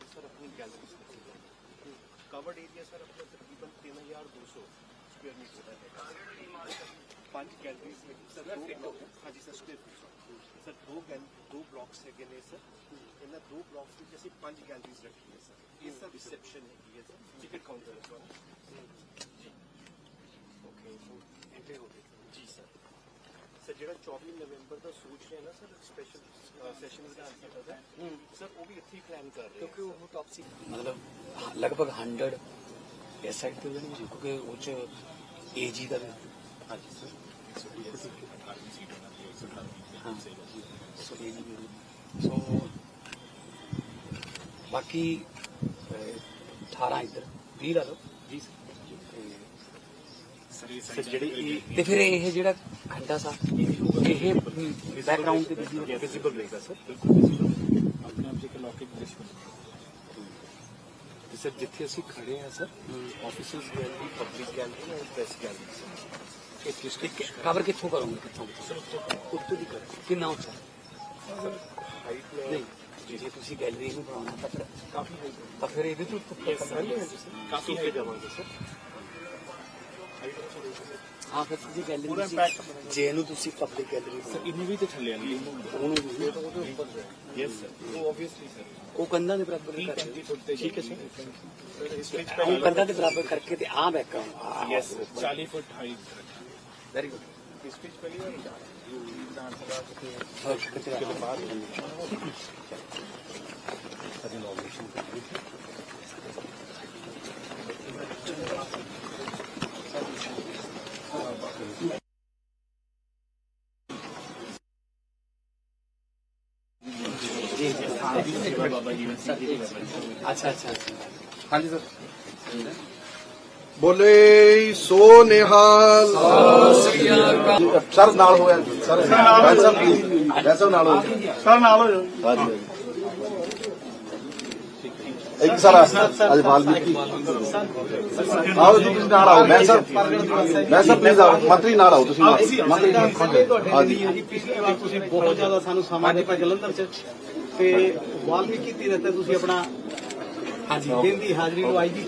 ਸਾਰੇ ਸਰ ਆਪਣੀ ਗੈਲਰੀਜ਼ ਨੇ। ਕਵਰਡ ਏਰੀਆ ਸਰ ਆਪਣਾ ਤਕਰੀਬਨ 3200 ਸਕੁਅਰ ਮੀਟਰ ਦਾ ਹੈ ਪੰਜ ਗੈਲਰੀਜ਼ ਨੇ ਸਰ ਦੋ block- ਹਾਂਜੀ ਸਰ ਸਕੁਅਰ ਫੁੱਟ ਸਰ ਦੋ ਦੋ ਬਲਾਕਸ ਹੈਗੇ ਨੇ ਸਰ। ਇਹਨਾਂ ਦੋ ਬਲਾਕਸ ਵਿੱਚ ਅਸੀਂ ਪੰਜ ਗੈਲਰੀਜ਼ ਰੱਖੀਆਂ ਸਰ। ਇਹ ਸਰ ਰਿਸੈਪਸ਼ਨ ਹੈਗੀ ਹੈ ਸਰ ਓਕੇ ਇੰਟੇ ਹੋ ਗਏ ਜੀ ਸਰ ਸਰ ਜਿਹੜਾ 24 ਨਵੰਬਰ ਦਾ ਸੋਚ ਰਹੇ ਨਾ sir special session Vidhan Sabha ਦਾ ਸਰ ਉਹ ਵੀ ਇੱਥੇ ਹੀ ਪਲਾਨ ਕਰ ਰਹੇ ਕਿਉਂਕਿ ਉਹ ਟੌਪਸੀ ਮਤਲਬ ਲਗਭਗ 100 ਇਸ ਸਾਈਡ ਤੇ ਹੋ ਜਾਣੀ ਕਿਉਂਕਿ ਉਹ ਚ ਏਜੀ ਦਾ ਵੀ ਹਾਂਜੀ ਸਰ। ਹਾਂ ਸੋ ਏਜੀ ਵੀ ਹੋਣੀ। ਸੋ ਬਾਕੀ ਅਹ, 18 ਇੱਧਰ। 20 ਲਾ ਲਓ। ਜੀ ਸਰ। ਤੇ ਸਰ ਜਿਹੜੇ ਇਹ ਤੇ ਫਿਰ ਇਹ ਜਿਹੜਾ ਖੰਡਾ ਸਾਹਿਬ ਇਹ ਬੈਕਗ੍ਰਾਉਂਡ ਤੇ ਵਿਜ਼ੂਅਲ ਵਿਜ਼ੀਬਲ ਰਹੇਗਾ ਸਰ ਆਪਣੇ ਆਪ ਇੱਕ ਲੌਕਿਕ ਦ੍ਰਿਸ਼ ਤੇ ਸਰ ਜਿੱਥੇ ਅਸੀਂ ਖੜੇ ਆ sir offices gallery public gallery and press gallery sir ਇਹ ਡਿਸਟ੍ਰਿਕਟ ਕਵਰ ਕਿੱਥੋਂ ਕਰੋਗੇ ਕਿੱਥੋਂ ਉੱਤੋਂ ਦੀ ਕਰ ਕਿੰਨਾ ਉੱਚਾ ਹਾਈਟ ਨਹੀਂ ਜੇ ਤੁਸੀਂ ਗੈਲਰੀ ਨੂੰ ਬਣਾਉਣਾ ਤਾਂ ਫਿਰ ਕਾਫੀ ਹਾਈਟ ਤਾਂ ਫਿਰ ਇਹਦੇ ਤੋਂ ਉੱਪਰ ਹੈ ਕਾਫੀ ਹਾਈਟ ਜਾਵਾਂਗੇ ਸਰ ਹਾਂ ਫਿਰ ਤੁਸੀਂ ਗੈਲਰੀ impact ਜੇ ਇਹਨੂੰ ਤੁਸੀਂ ਪਬਲਿਕ ਗੈਲਰੀ ਸਰ ਇੰਨੀ ਵੀ ਤੇ ਥੱਲੇ ਆਣੀ ਉਹਨੂੰ ਵੀ। ਉਹਦੇ ਉੱਪਰ ਯੈਸ ਸਰ ਉਹ ਆਬਵੀਅਸਲੀ ਸਰ ਉਹ ਕੰਧਾਂ ਦੇ ਬਰਾਬਰ ਹੀ ਕਰ 30 ਫੁੱਟ ਤੇ ਠੀਕ ਹੈ ਸਰ ਵਿੱਚ ਉਹ ਕੰਧਾਂ ਦੇ ਬਰਾਬਰ ਕਰਕੇ ਤੇ ਆ। Background yes sir 40 foot height very good ਇਸ ਵਿੱਚ ਪਹਿਲੀ ਵਾਰ ਵਿਧਾਨ ਸਭਾ ਦੇ ਕਿਤੇ ਬਾਅਦ। ਸਾਡੀ ਇਨੋਗ੍ਰੇਸ਼ਨ ਅੱਛਾ ਅੱਛਾ ਅੱਛਾ ਹਾਂਜੀ ਸਰ ਬੋਲੇ ਸੋ ਨਿਹਾਲ ਸਰ ਨਾਲ ਹੋਇਆ ਸਰ ਵੈਸਾ ਨਾਲ ਹੋ ਸਰ ਨਾਲ ਹੋ ਹਾਂਜੀ ਇੱਕ ਸਰ ਅੱਜ ਵਾਲਮੀਕੀ ਆਓ ਜੀ ਤੁਸੀਂ ਨਾਲ ਆਓ। ਮੈਂ ਸਰ ਮੈਂ ਸਰ ਪਲੀਜ਼ ਆਓ। ਮੰਤਰੀ ਨਾਲ ਆਓ ਤੁਸੀਂ ਨਾਲ। ਮੰਤਰੀ ਹਾਂਜੀ ਜੀ। ਪਿਛਲੀ ਵਾਰ ਤੁਸੀਂ ਬਹੁਤ ਜ਼ਿਆਦਾ ਸਾਨੂੰ ਸਮਾਂ ਦਿੱਤਾ ਜਲੰਧਰ ਚ। ਤੇ ਵਾਲਮੀਕੀ ਤੀਰਥ ਤੇ ਤੁਸੀਂ ਆਪਣਾ ਹਾਂਜੀ। ਦਿਨ ਦੀ ਹਾਜ਼ਰੀ ਲਵਾਈ ਜੀ।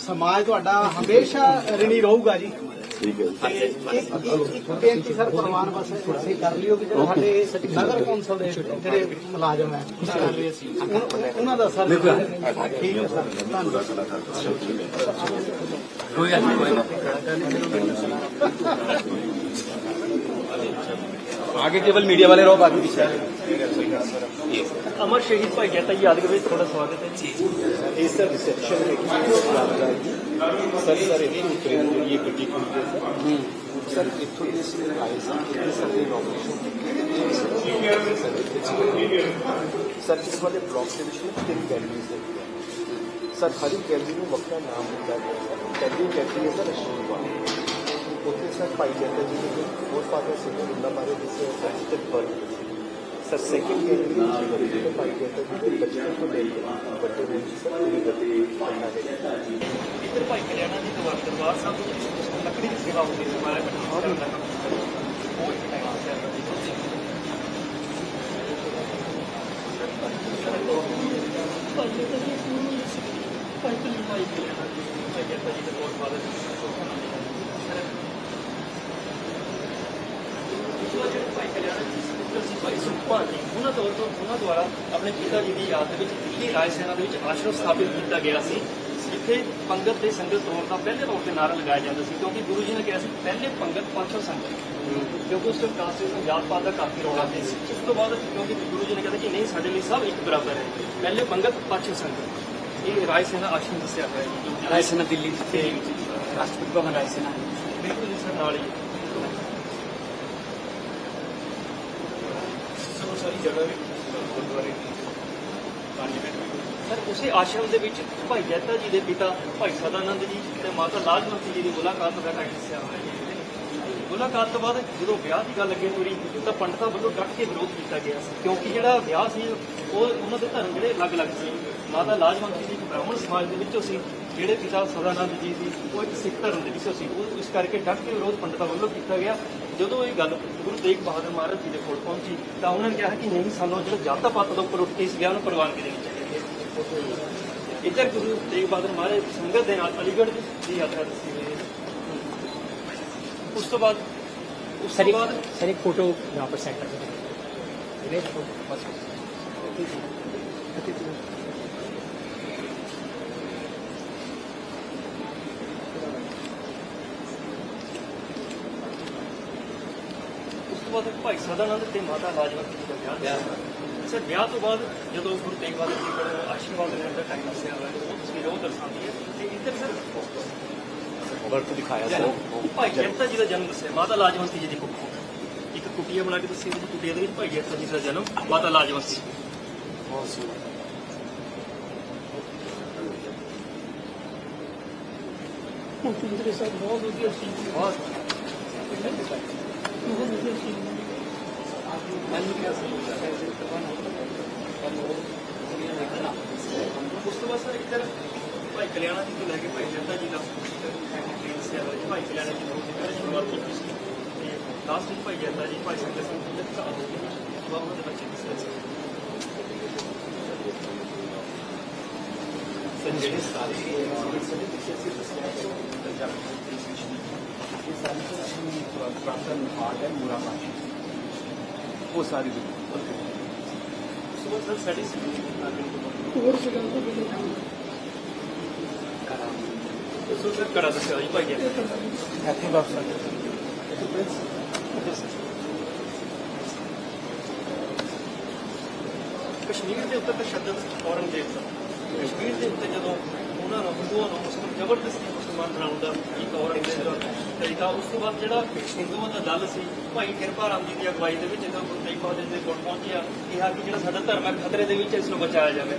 ਸਮਾਜ ਤੁਹਾਡਾ ਹਮੇਸ਼ਾ ਰਿਣੀ ਰਹੂਗਾ ਜੀ। ਠੀਕ ਹੈ। ਬੇਨਤੀ ਸਰ ਵਾਸਤੇ ਤੁਸੀਂ ਕਰ ਲਿਓ ਕਿ ਜਿਹੜੇ ਸਾਡੇ ਨਗਰ ਕੌਂਸਲ ਦੇ ਜਿਹੜੇ ਮੁਲਾਜ਼ਮ ਹੈ ਉਹਨਾਂ- ਉਹਨਾਂ ਦਾ ਸਰ ਠੀਕ ਹੈ ਸਰ। ਕੋਈ ਨਹੀਂ ਕੋਈ ਗੱਲ आगे केवल मीडिया वाले रहो बाकी पीछे अमर शहीद भाई कहता है यादव भाई थोड़ा स्वागत है। जी। सर रिसेप्शन सर सर ये गड्डी सर तो सर इस वाले ब्लॉक के विषय तीन गैलरीज है? सर हर एक गैलरी में वक्त नाम दिता गया है। गैलरी गैलरी है सर? अश्विन ਉੱਥੇ ਸਰ ਭਾਈ ਜੈਤਾ ਜੀ ਦੇ ਹੋਰ ਫਾਦਰ ਸਿੰਘ ਉਹਨਾਂ ਬਾਰੇ ਦੱਸਿਆ ਸਰ ਜਿੱਥੇ ਬਰਥ ਸਰ ਸੈਕਿੰਡ ਗੈਲਰੀ ਵਿੱਚ ਤੇ ਭਾਈ ਜੈਤਾ ਜੀ ਦੇ ਬਚਪਨ ਤੋਂ ਲੈ ਕੇ ਵੱਡੇ ਹੋਏ ਜੀ ਸਰ ਪੂਰੀ ਗੱਡੀ ਕਰਨਾ ਹੈ ਇੱਧਰ ਭਾਈ ਕਲਿਆਣਾ ਜੀ ਦਰਬਾਰ ਦਰਬਾਰ ਸਾਹਿਬ ਦੇ ਵਿੱਚ ਲੱਕੜੀ ਦੀ ਸੇਵਾ ਹੁੰਦੀ ਸੀ ਮਾਰਾ ਇਕੱਠਾ ਕਰਨ ਦਾ ਕੰਮ ਕੀਤਾ ਉਹ ਇੱਕ ਟਾਈਮ ਸੀ ਸਾਡਾ ਜੀ ਭਾਈ ਕਲਿਆਣਾ ਜੀ ਭਾਈ ਜੈਤਾ ਜੀ ਦੇ ਹੋਰ ਫਾਦਰ ਜਿਹੜੇ ਭਾਈ ਕਲਿਆਣਾ ਜੀ ਸੀ ਸੀ ਭਾਈ ਸੁਖਪਾਲ ਜੀ ਉਹਨਾਂ ਤੋਂ ਉਹਨਾਂ ਦੁਆਰਾ ਆਪਣੇ ਪਿਤਾ ਜੀ ਦੀ ਯਾਦ ਦੇ ਵਿੱਚ ਦਿੱਲੀ ਰਾਜ ਸੈਨਾ ਦੇ ਵਿੱਚ ਆਸ਼ਰਮ ਸਥਾਪਿਤ ਕੀਤਾ ਗਿਆ ਸੀ ਜਿੱਥੇ ਪੰਗਤ ਤੇ ਸੰਗਤ ਤੌਰ ਦਾ ਪਹਿਲੇ ਤੌਰ ਤੇ ਨਾਰਾ ਲਗਾਇਆ ਜਾਂਦਾ ਸੀ ਕਿਉਂਕਿ ਗੁਰੂ ਜੀ ਨੇ ਕਿਹਾ ਸੀ ਪਹਿਲੇ ਪੰਗਤ ਪਾਛੋ ਸੰਗਤ ਕਿਉਂਕਿ ਉਸ ਟਾਈਮ ਕਾਸਟਿਜ਼ਮ ਜਾਤ ਪਾਤ ਦਾ ਕਾਫੀ ਰੌਲਾ ਸੀ ਉਸ ਤੋਂ ਬਾਅਦ ਕਿਉਂਕਿ ਗੁਰੂ ਜੀ ਨੇ ਕਹਿੰਦਾ ਕਿ ਨਹੀਂ ਸਾਡੇ ਲਈ ਸਭ ਇੱਕ ਬਰਾਬਰ ਹੈ ਪਹਿਲੇ ਪੰਗਤ ਪਾਛੋ ਸੰਗਤ ਇਹ ਰਾਜ ਸੈਨਾ ਆਸ਼ਰਮ ਦੱਸਿਆ ਹੋਇਆ ਹੈ ਜੋ ਕਿ ਦਿੱਲੀ ਤੇ ਰਾਸ਼ਟਰਪਤੀ ਭਵਨ ਰਾਇਸਨਾ ਬਿਲਕੁਲ ਜੀ ਸਰ ਨਾਲ ਹੀ ਸੋ ਸਾਰੀ ਜਗ੍ਹਾ ਵੀ ਗੁਰਦੁਆਰੇ ਦੀ ਸਰ, ਉਸੇ ਆਸ਼ਰਮ ਦੇ ਵਿੱਚ ਭਾਈ ਜੈਤਾ ਜੀ ਦੇ ਪਿਤਾ ਭਾਈ ਸਦਾਨੰਦ ਜੀ ਤੇ ਮਾਤਾ ਲਾਜਵੰਤੀ ਜੀ ਦੀ ਮੁਲਾਕਾਤ ਦਾ ਟਾਈਮ ਦੱਸਿਆ ਹੋਇਆ ਮੁਲਾਕਾਤ ਤੋਂ ਬਾਅਦ ਜਦੋਂ ਵਿਆਹ ਦੀ ਗੱਲ ਅੱਗੇ ਤੁਰੀ, ਤਾਂ ਪੰਡਤਾਂ ਵੱਲੋਂ ਡਟ ਕੇ ਵਿਰੋਧ ਕੀਤਾ ਗਿਆ ਸੀ। ਕਿਉਂਕਿ ਜਿਹੜਾ ਵਿਆਹ ਸੀ, ਉਹ ਉਹਨਾਂ ਦੇ ਧਰਮ ਜਿਹੜੇ ਅਲੱਗ-ਅਲੱਗ ਸੀ। ਮਾਤਾ ਲਾਜਵੰਤੀ ਜੀ ਬ੍ਰਾਹਮਣ ਸਮਾਜ ਦੇ ਵਿੱਚੋਂ ਸੀ। ਜਿਹੜੇ ਪਿਤਾ ਸਦਾਨੰਦ ਜੀ ਦੀ ਉਹ ਇੱਕ ਸਿੱਖ ਧਰਮ ਦੇ ਵਿਸ਼ੇ ਸੀ ਉਹ ਇਸ ਕਰਕੇ ਡਟ ਕੇ ਵਿਰੋਧ ਪੰਡਤਾਂ ਵੱਲੋਂ ਕੀਤਾ ਗਿਆ। ਜਦੋਂ ਇਹ ਗੱਲ ਗੁਰੂ ਤੇਗ ਬਹਾਦਰ ਮਹਾਰਾਜ ਜੀ ਦੇ ਕੋਲ ਪਹੁੰਚੀ ਤਾਂ ਉਹਨਾਂ ਨੇ ਕਿਹਾ ਕਿ ਨਹੀਂ ਸਾਨੂੰ ਜਿਹੜਾ ਜਾਤਾ ਪਾਤ ਦਾ ਉੱਪਰ ਉੱਠ ਇਸ ਗਿਆਨ ਨੂੰ ਪ੍ਰਵਾਨਗੀ ਦੇਣੀ ਚਾਹੀਦੀ ਹੈ ਇੱਧਰ ਗੁਰੂ ਤੇਗ ਬਹਾਦਰ ਮਹਾਰਾਜ ਸੰਗਤ ਦੇ ਨਾਲ ਅਲੀਗੜ੍ਹ ਦੀ ਯਾਤਰਾ ਦੱਸੀ ਗਈ ਉਸ ਤੋਂ ਬਾਅਦ ਉਸ ਤੋਂ ਬਾਅਦ ਸਰ ਫੋਟੋ ਯਹਾਂ ਪਰ ਸੈਟ ਕਰ ਦਿਓ ਇਹ ਫੋਟੋ ਬਸ। ਤੋਂ ਬਾਅਦ ਭਾਈ ਸਦਾਨੰਦ ਤੇ ਮਾਤਾ ਲਾਜਵੰਤੀ ਜੀ ਦਾ ਵਿਆਹ ਸੀ ਸਰ ਵਿਆਹ ਤੋਂ ਬਾਅਦ ਜਦੋਂ ਗੁਰੂ ਤੇਗ ਬਹਾਦਰ ਜੀ ਕੋਲ ਆਸ਼ੀਰਵਾਦ ਲੈਣ ਦਾ ਟਾਈਮ ਆਇਆ ਹੋਇਆ ਉਹ ਤਸਵੀਰ ਉਹ ਦਰਸਾਉਂਦੀ ਹੈ ਤੇ ਇੱਧਰ ਸਰ ਵਰਤ ਦਿਖਾਇਆ ਉਹ ਭਾਈ ਜੈਤਾ ਜੀ ਦਾ ਜਨਮ ਦੱਸਿਆ ਮਾਤਾ ਲਾਜਵੰਤੀ ਜੀ ਦੀ ਕੁੱਖੋਂ ਇੱਕ ਕੁਟੀਆ ਬਣਾ ਕੇ ਦੱਸੀ ਉਹਦੀ ਕੁਟੀਆ ਦੇ ਵਿੱਚ ਭਾਈ ਜੈਤਾ ਜੀ ਦਾ ਜਨਮ ਮਾਤਾ ਲਾਜਵੰਤੀ ਬਹੁਤ ਉਸ ਤੋਂ ਬਾਅਦ ਸਰ ਇੱਧਰ ਭਾਈ ਕਲਿਆਣਾ ਜੀ ਤੋਂ ਲੈ ਕੇ ਭਾਈ ਜੱਟਾ ਜੀ ਦਾ ਟ੍ਰੇਨ ਸੇ ਆਇਆ ਭਾਈ ਕਲਿਆਣਾ ਜੀ ਨੂੰ ਜਿਹੜਾ ਸ਼ੁਰੂਆਤ ਕੀਤੀ ਸੀ। ਤੇ ਲਾਸਟ ਵਿੱਚ ਭਾਈ ਜੱਟਾ ਜੀ, ਭਾਈ ਸੰਗਤ ਸਿੰਘ ਜੀ ਦਾ ਚਾਹ ਹੋ ਗਿਆ ਬਾਬਾ ਦੇ ਬੱਚੇ ਦੀ ਸੇਵਾ ਸਰ, ਜਿਹੜੇ ਸਾਰੇ ਇਹ ਸਾਰੀ ਪ੍ਰਾਪਤਨ ਹਾਰਡ ਹੈ ਮੂਰਾ ਪਾਣੀ ਉਹ ਸਾਰੀ ਉਸ ਤੋਂ ਬਾਅਦ ਸਰ ਸਾਡੀ ਸੋ ਸਰ ਕਰਾ ਦੱਸਿਆ ਜੀ ਭਾਈ ਜੱਟਾ ਹੈਪੀ ਬਾਬਾ ਕਸ਼ਮੀਰ ਦੇ ਉੱਤੇ ਤਸ਼ੱਦਦ ਔਰੰਗਜ਼ੇਬ ਦਾ। ਕਸ਼ਮੀਰ ਦੇ ਉੱਤੇ ਜਦੋਂ ਉਹਨਾਂ ਨੂੰ ਹਿੰਦੂਆਂ ਨੂੰ ਮੁਸਲਮਾਨ ਜ਼ਬਰਦਸਤੀ ਮੁਸਲਮਾਨ ਬਣਾਉਣ ਦਾ ਇੱਕ ਔਰੰਗਜ਼ੇਬ ਦਾ ਤਰੀਕਾ। ਉਸ ਤੋਂ ਬਾਅਦ ਜਿਹੜਾ ਹਿੰਦੂਆਂ ਦਾ ਦਲ ਸੀ ਭਾਈ ਕਿਰਪਾ ਰਾਮ ਜੀ ਦੀ ਅਗਵਾਈ ਦੇ ਵਿੱਚ ਜਦੋਂ ਗੁਰੂ ਤੇਗ ਬਹਾਦਰ ਦੇ ਕੋਲ ਪਹੁੰਚਿਆ ਕਿਹਾ ਕਿ ਜਿਹੜਾ ਸਾਡਾ ਧਰਮ ਹੈ ਖਤਰੇ ਦੇ ਵਿੱਚ ਹੈ, ਇਸ ਨੂੰ ਬਚਾਇਆ ਜਾਵੇ।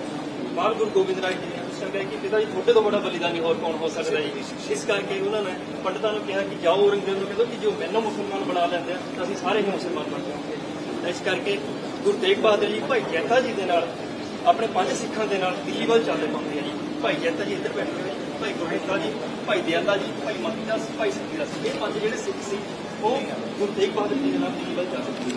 ਬਾਲ ਗੁਰੂ ਗੋਬਿੰਦ ਰਾਏ ਜੀ ਨੇ ਉਸ ਸਮੇਂ ਕਿ ਪਿਤਾ ਜੀ ਤੁਹਾਡੇ ਤੋਂ ਬੜਾ ਬਲੀਦਾਨੀ ਹੋਰ ਕੌਣ ਹੋ ਸਕਦਾ ਜੀ? ਇਸ ਕਰਕੇ ਉਹਨਾਂ ਨੇ ਪੰਡਤਾਂ ਨੂੰ ਕਿਹਾ ਕਿ ਜਾਓ ਔਰੰਗਜ਼ੇਬ ਨੂੰ ਕਹਿੰਦੇ ਕਿ ਜੋ ਮੈਨੂੰ ਮੁਸਲਮਾਨ ਬਣਾ ਲੈਂਦੇ ਆ ਤਾਂ ਅਸੀਂ ਸਾਰੇ ਹੀ ਮੁਸਲਮਾਨ ਬਣ ਜਾਵਾਂਗੇ। ਇਸ ਕਰਕੇ ਗੁਰੂ ਤੇਗ ਬਹਾਦਰ ਜੀ ਭਾਈ ਜੈਤਾ ਜੀ ਦੇ ਨਾਲ ਆਪਣੇ ਪੰਜ ਸਿੱਖਾਂ ਦੇ ਨਾਲ ਦਿੱਲੀ ਵੱਲ ਚੱਲਦੇ ਪਾਉਂਦੇ ਆ ਜੀ। ਭਾਈ ਜੈਤਾ ਜੀ ਇੱਧਰ ਬੈਠੇ ਹੋਏ ਭਾਈ ਗੁਰਦੇਵਤਾ ਜੀ, ਭਾਈ ਦਿਆਲਾ ਜੀ, ਭਾਈ ਮਤੀ ਮਤੀਦਾਸ ਭਾਈ ਸਿੱਖੀ ਸਤੀਦਾਸ ਇਹ ਪੰਜ ਜਿਹੜੇ ਸਿੱਖ ਸੀ, ਉਹ ਗੁਰੂ ਤੇਗ ਬਹਾਦਰ ਜੀ ਦੇ ਨਾਲ ਦਿੱਲੀ ਵੱਲ ਚੱਲਦੇ ਸੀ।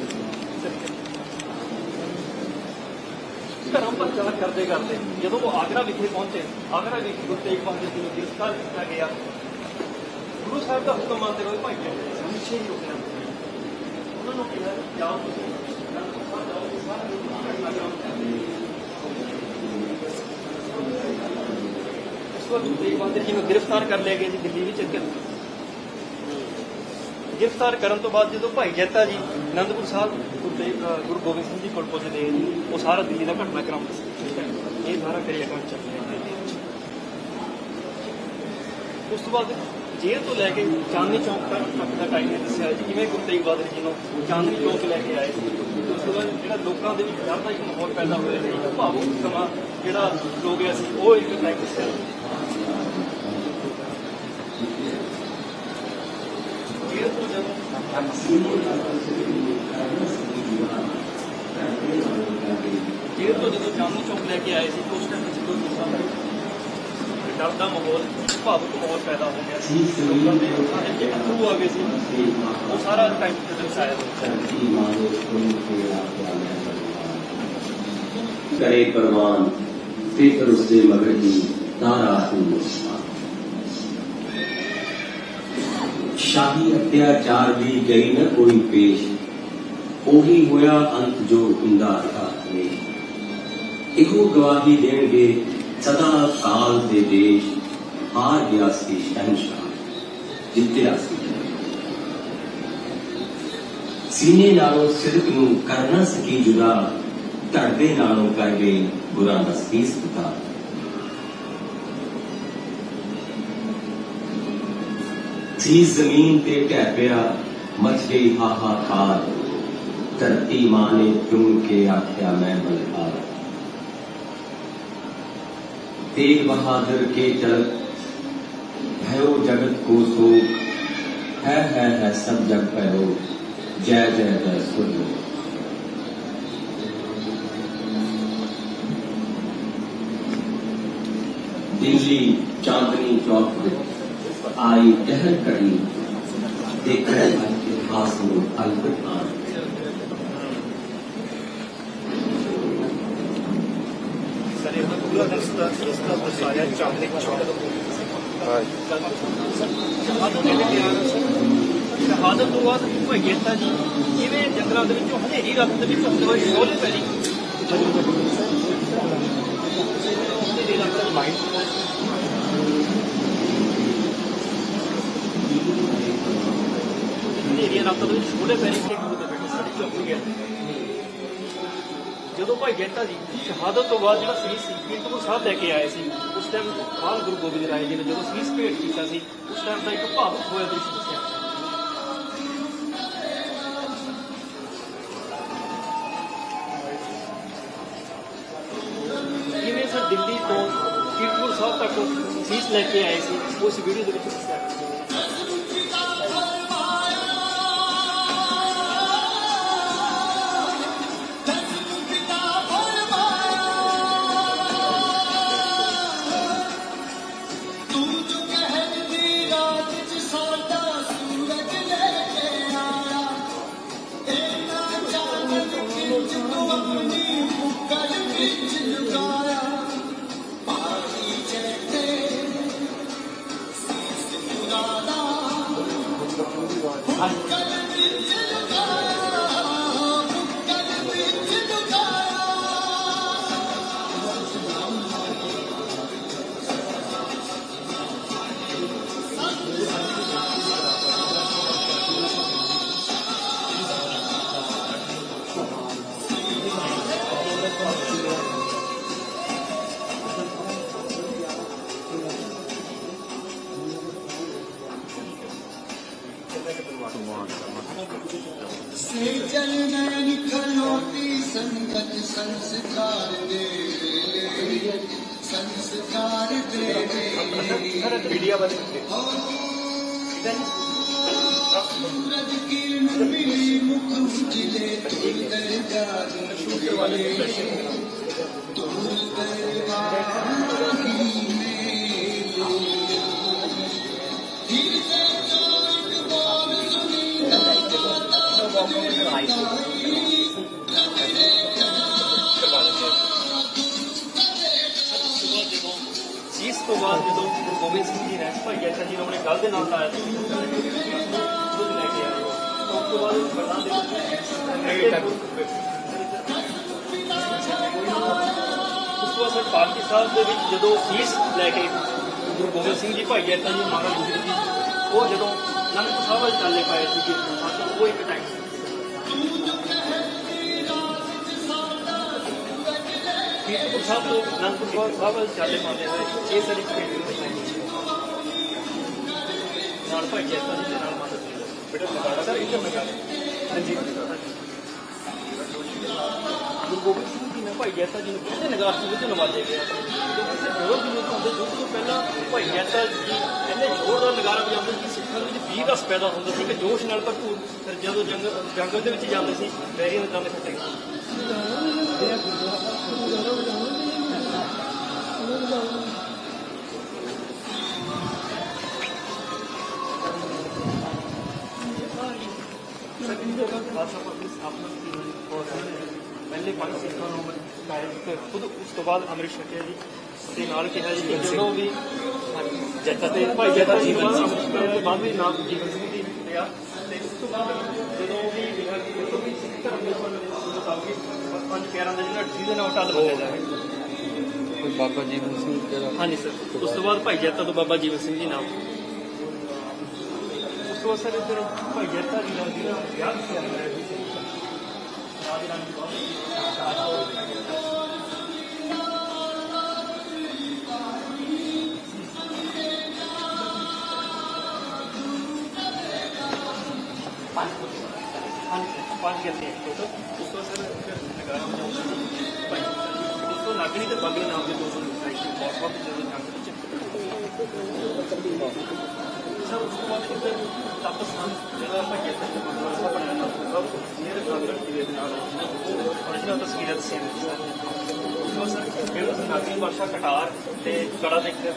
ਧਰਮ ਪ੍ਰਚਾਰ ਕਰਦੇ ਕਰਦੇ ਜਦੋਂ ਉਹ ਆਗਰਾ ਵਿਖੇ ਪਹੁੰਚੇ, ਆਗਰਾ ਵਿਖੇ ਗੁਰੂ ਤੇਗ ਬਹਾਦਰ ਜੀ ਨੂੰ ਗ੍ਰਿਫਤਾਰ ਕੀਤਾ ਗਿਆ। ਗੁਰੂ ਸਾਹਿਬ ਦਾ ਹੁਕਮ ਮੰਨਦੇ ਹੋਏ ਭਾਈ ਜੈਤਾ ਜੀ ਸਮੁੱਚੇ ਹੀ ਰੁਕਣਾ ਉਹਨਾਂ ਨੂੰ ਕਿਹਾ, ਜਾਓ ਤੁਸੀਂ, ਜਾਓ ਤੇ ਸਾਰਾ ਦਿਨ ਕਰਾਓ ਇਸ ਵਕਤ ਗੁਰੂ ਤੇਗ ਬਹਾਦਰ ਜੀ ਨੂੰ ਗ੍ਰਿਫਤਾਰ ਕਰ ਲਿਆ ਗਿਆ ਜੀ ਦਿੱਲੀ ਵਿੱਚ ਇੱਕ ਗ੍ਰਿਫਤਾਰ ਕਰਨ ਤੋਂ ਬਾਅਦ ਜਦੋਂ ਭਾਈ ਜੈਤਾ ਜੀ ਅਨੰਦਪੁਰ ਸਾਹਿਬ ਗੁਰੂ ਗੁਰੂ ਗੋਬਿੰਦ ਸਿੰਘ ਜੀ ਕੋਲ ਪਹੁੰਚਦੇ ਆ ਉਹ ਸਾਰਾ ਦਿੱਲੀ ਦਾ ਘਟਨਾਕ੍ਰਮ ਦੱਸਦੇ ਇਹ ਸਾਰਾ ਕਰਿਆ ਕੰਮ ਚੱਲ ਰਿਹਾ ਉਸ ਤੋਂ ਬਾਅਦ ਜੇਲ੍ਹ ਤੋਂ ਲੈ ਕੇ ਚਾਂਦਨੀ ਚੌਕ ਤੱਕ ਦਾ ਟਾਈਮ ਨੇ ਦੱਸਿਆ ਜੀ ਕਿਵੇਂ ਗੁਰੂ ਤੇਗ ਬਹਾਦਰ ਜੀ ਨੂੰ ਚਾਂਦਨੀ ਚੌਕ ਲੈ ਕੇ ਆਏ ਉਸ ਤੋਂ ਬਾਅਦ ਜਿਹੜਾ ਲੋਕਾਂ ਦੇ ਵਿੱਚ ਡਰ ਦਾ ਇੱਕ ਮਾਹੌਲ ਪੈਦਾ ਹੋਇਆ ਸੀ ਭਾਵੁਕ ਸਮਾਂ ਜਿਹੜਾ ਲੋਕ ਸੀ, ਉਹ ਇੱਕ ਟਾਈਮ ਦੱਸਿਆ ਜੇਲ੍ਹ ਤੋਂ ਜਦੋਂ ਜੇਲ੍ਹ ਆ ਗਏ ਸੀ। ਉਹ ਸਾਰਾ ਕਰੇ ਪਰਵਾਨ ਤੇ ਫਿਰ ਉਸਦੇ ਮਗਰ ਹੀ ਤਾਂ ਰਾਤ ਨੂੰ ਸ਼ਾਹੀ ਅਤਿਆਚਾਰ ਦੀ ਗਈ ਨਾ ਕੋਈ ਪੇਸ਼, ਉਹੀ ਹੋਇਆ ਅੰਤ ਜੋ ਹੁੰਦਾ ਰਾਤ ਨੇ ਇਹੋ ਗਵਾਹੀ ਦੇਣਗੇ ਸਦਾ ਸਾਲ ਦੇ ਦੇਸ਼, ਹਾਰ ਗਿਆ ਸੀ ਸ਼ਹਿਨशाह ਜਿੱਤਿਆ ਸੀ। ਸੀਨੇ ਨਾਲੋਂ ਸਿਰਕ ਨੂੰ ਕਰਨਾ ਸਕੀ ਜੁਦਾ ਧਰਦੇ ਨਾਲੋਂ ਕਰ ਗਈ ਬੁਰਾ ਨਸੀਬ ਸਤਾ। थी ज़मीन पे कह पिया, मच गई हाहाकार। धरती माँ ने चुन के आख्या, मैं बलकार तेग बहादुर के चल भयो जगत को सो है है है सब जग भयो जय जय जय सूर्य दिल्ली चांदनी चौक में ਆਈ ਕਹਿਰ ਕੜੀ ਦੇਖਣ ਇਤਿਹਾਸ ਨੂੰ ਅਲਪਤਾਨ ਸਰ ਸ਼ਹਾਦਤ ਤੋਂ ਬਾਅਦ ਭਗੇਤਾ ਜੀ ਕਿਵੇਂ ਜੰਗਲਾਂ ਦੇ ਵਿੱਚੋਂ ਹਨੇਰੀ ਰਾਤ ਦੇ ਵਿੱਚੋਂ ਹੁੰਦੇ ਹੋਏ ਸ਼ੋਲੇ ਪੈਰੀ ਹਨੇਰੀ ਰਾਤ ਦਾ ਮਾਈਂਡ ਹਨੇਰੀ ਰਾਤ ਦੇ ਵਿੱਚ ਸ਼ੋਲੇ ਪੈਰੀ ਤੇ ਗੁਰੂ ਜਦੋਂ ਭਾਈ ਜੈਤਾ ਜੀ, ਸ਼ਹਾਦਤ ਤੋਂ ਬਾਅਦ ਜਿਹੜਾ ਸੀਸ ਸੀ ਕੀਰਤਪੁਰ ਸਾਹਿਬ ਲੈ ਕੇ ਆਏ ਸੀ, ਉਸ ਟਾਈਮ ਬਾਲ ਗੁਰੂ ਗੋਬਿੰਦ ਰਾਏ ਜੀ ਨੇ ਜਦੋਂ ਸੀਸ ਭੇਟ ਕੀਤਾ ਸੀ, ਉਸ ਟਾਈਮ ਦਾ ਇੱਕ ਭਾਵੁਕ ਹੋਇਆ ਦ੍ਰਿਸ਼ ਦੱਸਿਆ ਜਿਵੇਂ ਸਰ ਦਿੱਲੀ ਤੋਂ ਕੀਰਤਪੁਰ ਸਾਹਿਬ ਤੱਕ ਸੀਸ ਲੈ ਕੇ ਆਏ ਸੀ, ਉਸ ਵੀਡੀਓ ਦੇ ਵਿੱਚ ਦੱਸਿਆ ਇਸ ਤੋਂ ਬਾਅਦ ਜਦੋਂ ਗੁਰੂ ਗੋਬਿੰਦ ਸਿੰਘ ਜੀ ਨੇ ਭਾਈਆ ਜੀ ਨੇ ਆਪਣੇ ਗੱਲ ਦੇ ਨਾਲ ਲਾਇਆ ਸਰ ਪਾਲਕੀ ਸਾਹਿਬ ਦੇ ਵਿੱਚ ਜਦੋਂ ਸੀਸ ਲੈ ਕੇ ਗੁਰੂ ਗੋਬਿੰਦ ਸਿੰਘ ਜੀ ਭਾਈ ਜੈਤਾ ਜੀ ਮਹਾਰਾਜ ਗੁਜਰੀ ਜੀ ਉਹ ਜਦੋਂ ਨੰਦਪੁਰ ਸਾਹਿਬ ਵੱਲ ਚੱਲੇ ਪਏ ਸੀਗੇ ਤਾਂ ਉਹ ਇੱਕ ਟਾਈਮ ਕੀਰਤਪੁਰ ਸਾਹਿਬ ਤੋਂ ਅਨੰਦਪੁਰ ਸਾਹਿਬ ਵੱਲ ਚੱਲੇ ਪਾਉਂਦੇ ਹੋਏ, ਇਹ ਸਾਰੀ ਖੇਡ ਨਾਲ ਭਾਈ ਜੈਤਾ ਜੀ ਦੇ ਨਾਲ ਮਾਤਾ ਸਰ ਇੱਥੇ ਨਗਾੜਾ ਹਾਂਜੀ ਗੁਰੂ ਗੋਬਿੰਦ ਸਿੰਘ ਜੀ ਨੇ ਭਾਈ ਜੈਤਾ ਜੀ ਨੂੰ ਕਿਹਦੇ ਨਗਾਰ ਤੋਂ ਵਿੱਚ ਨਵਾਜੇ ਗਏ ਕਿਉਂਕਿ ਜਦੋਂ ਵੀ ਹੁੰਦੇ ਯੁੱਧ ਤੋਂ ਪਹਿਲਾਂ ਭਾਈ ਜੈਤਾ ਜੀ ਇੰਨੇ ਜ਼ੋਰਦਾਰ ਨਗਾਰਾ ਵਜਾਉਂਦੇ ਸੀ ਸਿੱਖਾਂ ਦੇ ਵਿੱਚ ਵੀਹ ਰਸ ਪੈਦਾ ਹੁੰਦਾ ਸੀ ਕਿ ਜੋਸ਼ ਨਾਲ ਭਰਪੂਰ ਫਿਰ ਜਦੋਂ ਜੰਗਲ ਜੰਗਲ ਦੇ ਵਿੱਚ ਜਾਂਦੇ ਸੀ ਵੈਰੀਆਂ ਦੇ ਦਮ ਖੱਟੇ ਪਹਿਲੇ ਪੰਜ ਸਿੱਖਾਂ ਨੂੰ ਕਾਇਮ ਤੇ ਖੁਦ ਉਸ ਤੋਂ ਬਾਅਦ ਅੰਮ੍ਰਿਤ ਛਕਿਆ ਜੀ। ਤੇ ਨਾਲ ਕਿਹਾ ਜੀ ਕਿ ਜਦੋਂ ਵੀ ਜੱਤਾ ਤੇ ਭਾਈ ਜੱਤਾ ਜੀਵਨ ਸਿੰਘ ਦੇ ਬਾਅਦ ਵੀ ਨਾਮ ਜੀਵਨ ਸਿੰਘ ਜੀ ਲਿਆ ਤੇ ਉਸ ਤੋਂ ਬਾਅਦ ਜਦੋਂ ਵੀ ਕਿਹਾ ਕਿ ਜਦੋਂ ਵੀ ਸਿੱਖ ਧਰਮ ਦੇ ਮੁਤਾਬਿਕ ਪੰਜ ਪਿਆਰਾਂ ਦਾ ਜਿਹੜਾ ਜਿਹਦੇ ਨਾਲ ਟੱਲ ਬੰਨਿਆ ਜਾਵੇ। ਕੋਈ ਬਾਬਾ ਜੀਵਨ ਸਿੰਘ ਜਿਹੜਾ ਹਾਂਜੀ ਸਰ। ਉਸ ਤੋਂ ਬਾਅਦ ਭਾਈ ਜੱਤਾ ਤੋਂ ਬਾਬਾ ਜੀਵਨ ਸਿੰਘ ਜੀ ਨਾਮ ਉਸ ਤੋਂ ਬਾਅਦ ਸਰ ਇੱਧਰ ਭਾਈ ਜੱਤਾ ਜੀ ਨਾਲ ਜਿਹੜਾ ਵਿਆਹ ਕੀਤਾ ਹੋਇਆ ਸੀ ਰਾਜ ਰਾਣੀ ਬਾਬਾ ਹਾਂਜੀ ਪੰਜ ਕਹਿੰਦੇ ਆ ਟੋਟਲ ਉਸ ਤੋਂ ਸਰ ਫਿਰ ਨਗਾਰਾ ਵਜਾਉਂਦੇ ਸੀ ਭਾਈ ਉਸ ਤੋਂ ਨਾਗਣੀ ਤੇ ਬਾਗਲ ਨਾਮ ਦੇ ਦੋ ਸੌ ਲਿਖਾਈ ਸੀ ਬਹੁਤ ਬਹੁਤ ਜਿਹੜੇ ਨਾਮ ਵਿੱਚ ਸਰ ਉਸ ਤੋਂ ਬਾਅਦ ਫਿਰ ਤਪਸਥਾਨ ਜਿਹੜਾ ਭਾਈ ਇੱਥੇ ਗੁਰਦੁਆਰਾ ਸਾਹਿਬ ਬਣਾਇਆ ਨਾ ਸਭ ਨੀਰ ਗਾਂਧਰ ਜੀ ਦੇ ਨਾਲ original ਤਸਵੀਰਾਂ ਦੱਸੀਆਂ ਨੇ ਸਰ ਉਸ ਤੋਂ ਬਾਅਦ ਸਰ ਫਿਰ ਉਸ ਕਾਫੀ ਵਰਸ਼ਾ ਕਟਾਰ ਤੇ ਕੜਾ ਦੇਖਿਆ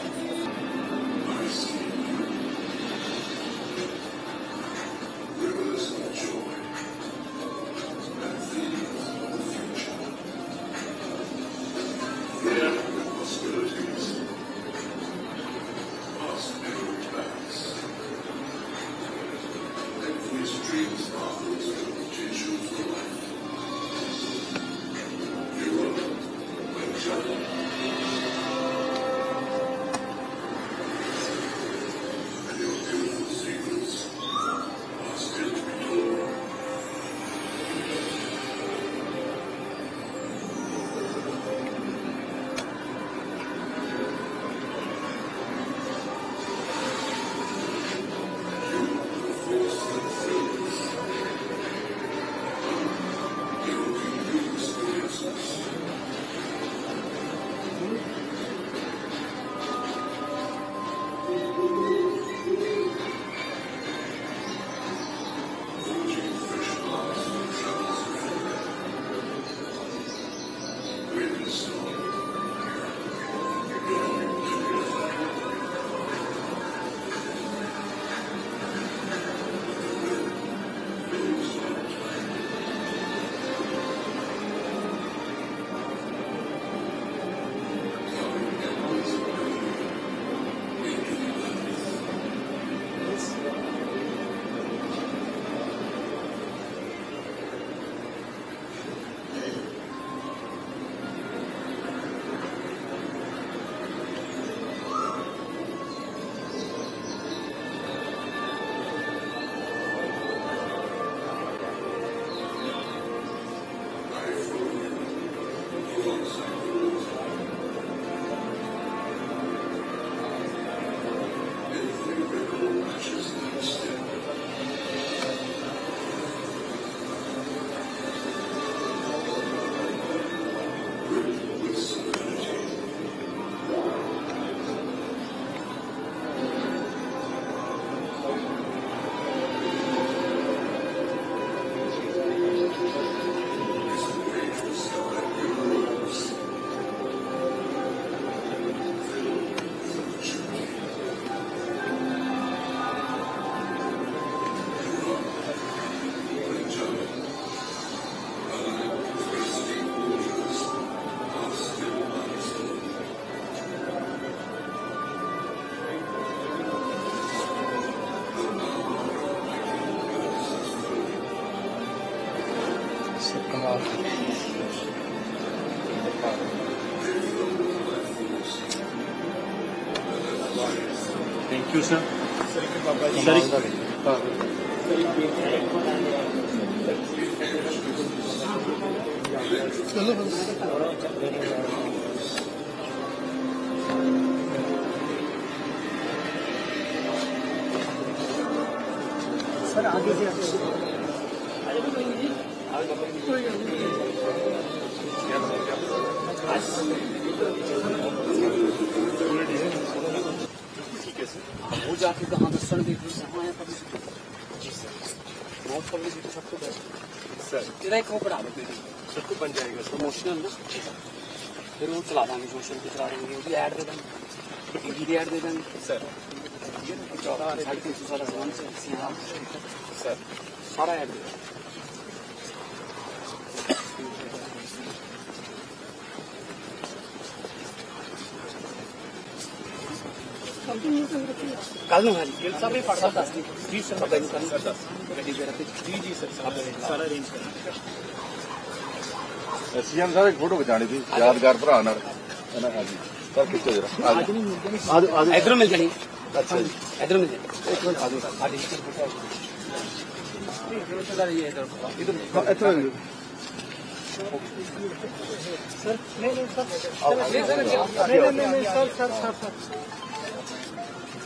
istiyorsan. Şerik. Tamam. सर आगे से आज yapabilirsin. Ama o cahilde anlatsana bekliyorsun. Ama yapabilirsin. Not public शिक्षक को सर डायरेक्ट ऊपर आ देते सब कुछ बन जाएगा प्रमोशनल ना फिर वो चला देंगे सोशल पे चला देंगे वो भी ऐड दे देंगे टीवी भी ऐड दे देंगे सर साढ़े तीन सौ सारा सामान से सर सारा ऐड दे देंगे ਕੱਲ ਨੂੰ ਹਾਂਜੀ। ਗਿਲ ਸਾਹਿਬ ਇਹ ਫੜ ਸਾਹਿਬ ਦੱਸ ਦਿਓ। ਜੀ ਸਰ ਮੈਂ ਤੁਹਾਨੂੰ ਸਰ ਦੱਸ ਗੱਡੀ ਵਗੈਰਾ ਤੇ ਜੀ ਜੀ ਸਰ ਸਾਰਾ ਅਰੇਂਜ ਕਰਾਂਗੇ ਸੀਐਮ ਸਾਹਿਬ ਇੱਕ ਫੋਟੋ ਖਿਚਾਣੀ ਸੀ ਯਾਦਗਾਰ ਭਰਾ ਨਾਲ। ਹਨਾ ਹਾਂਜੀ ਸਰ ਖਿੱਚੋ ਜਰਾ। ਅੱਜ ਨਹੀਂ ਮਿਲ ਜਾਣੀ ਆਜੋ ਆਜੋ ਇਧਰੋਂ ਮਿਲ ਜਾਣੀ। ਅੱਛਾ ਜੀ। ਇਧਰੋਂ ਮਿਲ ਜਾਣੀ। ਇੱਕ ਮਿੰਟ ਆਜੋ ਸਰ ਸਾਡੀ ਫੋਟੋ ਇਧਰ ਇਧਰ ਇਧਰ ਸਰ ਨਹੀਂ ਨਹੀਂ ਸਰ। ਨਹੀਂ ਨਹੀਂ ਸਰ ਸਰ ਸਰ ਸਰ।